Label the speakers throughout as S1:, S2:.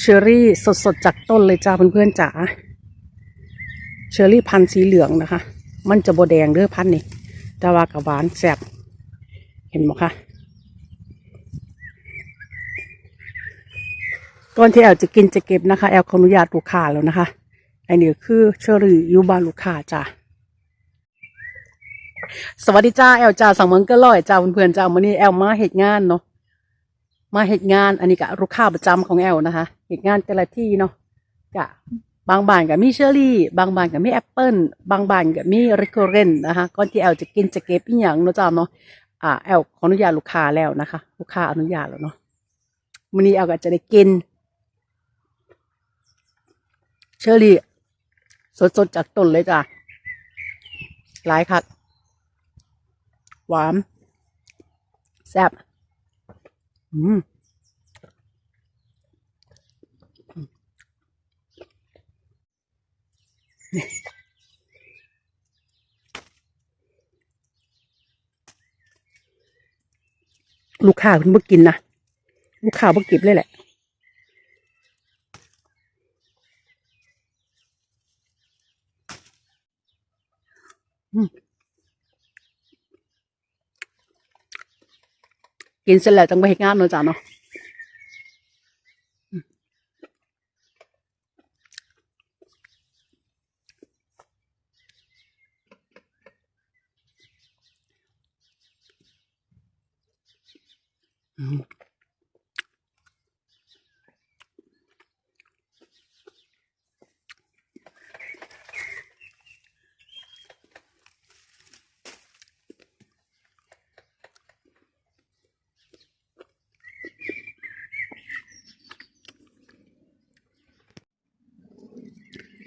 S1: เชอรี่สดๆจากต้นเลยจ้าเพื่อนๆจ๋าเชอรี่พันธุ์สีเหลืองนะคะ มันจะโบแดงเด้อพันธุ์นี่แต่ว่ากับหวานแซ่บเห็นไหมคะก่อนที่แอลจะกินจะเก็บนะคะ แอลขออนุญาตลูกค้าแล้วนะคะอันนี้คือเชอรี่ยูบาลูกค้าจ้าสวัสดีจ้าแอลจ้าสั่งเมืองก็ร่อยจ้าเพื่อนๆจ้าวันนี้แอลมาเหตุงานเนาะ มาเหตุงาน อันนี้ก็ลูกค้าประจำของแอลนะคะเหตุงานแต่ละที่เนาะจะบางบ้านก็มีเชอร์รี่ บางบ้านก็มีแอปเปิลบางบ้านก็มีริโกเรนนะคะก่อนที่แอลจะกินจะเก็บอีหยังเนาะจ้าเนาะอ่าแอลขออนุญาตลูกค้าแล้วนะคะ ลูกค้าอนุญาตแล้วเนาะวันนี้แอลก็จะได้กิน เชอร์รี่ สดๆจากต้นเลยจ้ะหลายคักหวานแซ่บ อืมลูกค้าคุณบ่กินนะ ลูกค้าบ่เก็บเลยแหละ อืม กินเสร็จแล้วจังไปเฮ็ดงานเนาะจ้าเนาะ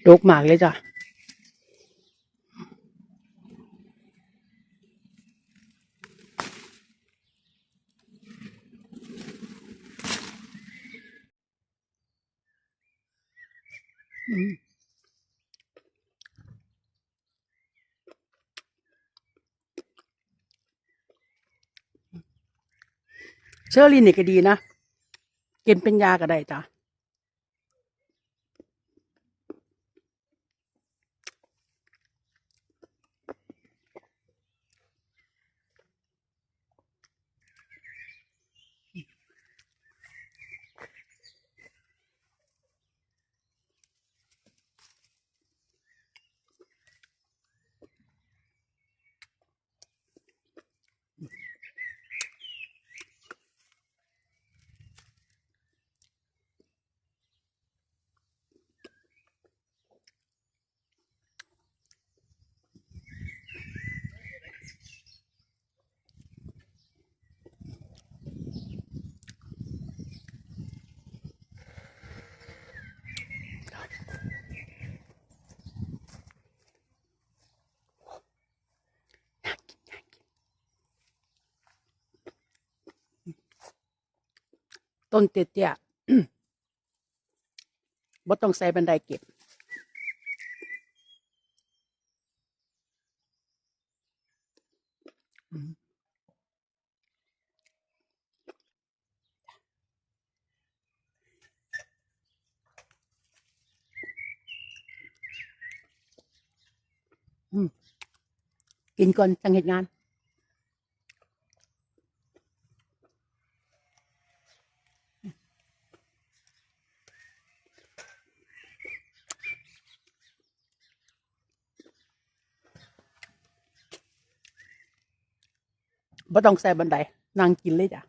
S1: ดกหมากเลยจ้ะเชอร์รี่นี่ก็ดีนะ กินเป็นยาก็ได้จ้ะ ต้นเตี้ยๆบ่ต้องใส่บันไดเก็บอืมกินก่อนจังเหตุงาน บ่ต้องใส่บันไดนั่งกินเลยจ้ะ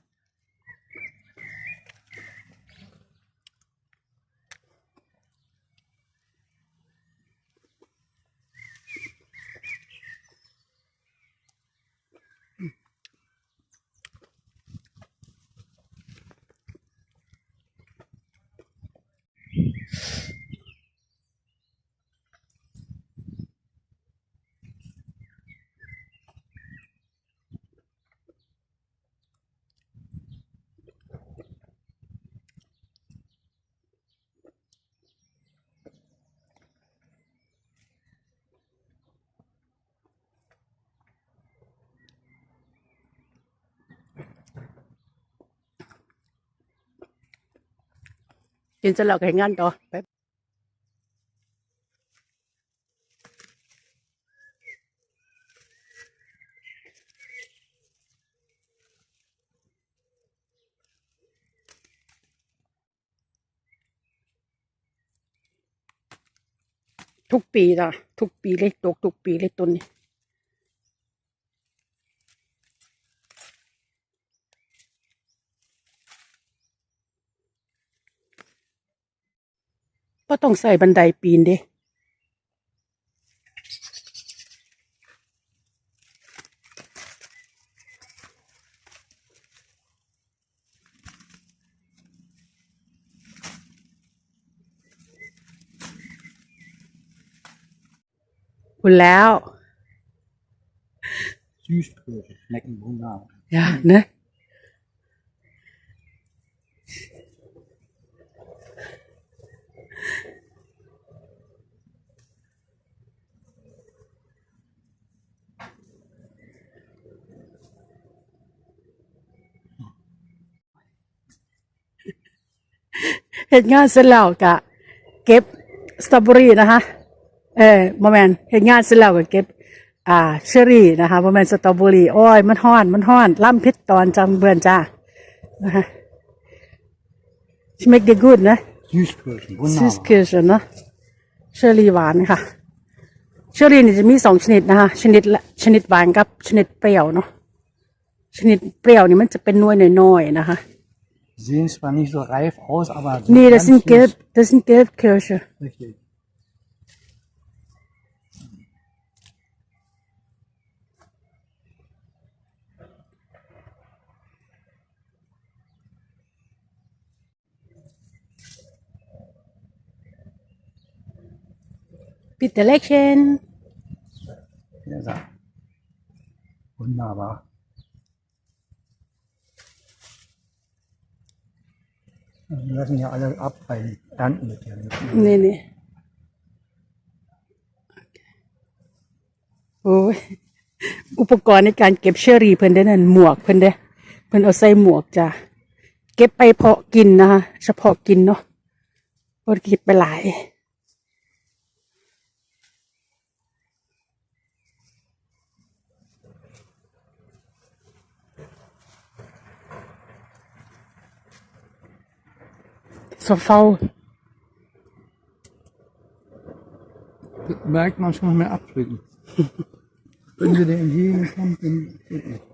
S1: กินเสร็จแล้วก็เงานต่อไปทุกปีจ้ะทุกปีเลยตกทุกปีเลยต้นนี้ ก็ต้องใส่บันไดปีนเด้คุณแล้ว
S2: Süßbrötchen schmecken wunderbar.
S1: อย่า เนะเหตุงานเสร็จแล้วกะเก็บสตรอเบอรี่นะคะเออบ่แมนเหตุงานเสร็จแล้วก็เก็บอ่าเชอรี่นะคะบ่แมนสตรอเบอรี่โอ้ยมันฮ้อนมันฮ้อนล่ำพิษตอนจังเบื่อนจ้านะคะ schmeckt dir gut นะ
S2: Süßbrötchen,
S1: ซิส
S2: wunderbar.
S1: เคิร์เนาะเชอรี่หวานค่ะ เชอรี่นี่จะมีสองชนิดนะคะชนิดละชนิดหวานกับชนิดเปรี้ยวเนาะชนิดเปรี้ยวนี่มันจะเป็นหน่วยน้อยๆนะคะ
S2: Sehen zwar nicht so reif aus, aber sind
S1: นี่ das sind gelb das sind Gelbkirsche.
S2: Richtig.
S1: bitte Leckchen
S2: Ja, so. Wunderbar. Also Wir lassen ja alle ab beim Ernten mit der
S1: นี่นี่โอ้ยอุปกรณ์ในการเก็บเชอรี่เพิ่นได้นั่นหมวกเพิ่นเด้เพิ่นเอาใส่หมวกจ้ะเก็บไปเพาะกินนะคะเฉพาะกินเนาะเพิ่นเก็บไปหลาย so faul.
S2: Merkt man schon mehr abschmecken. Wenn sie dir entgegenkommt, dann geht nicht.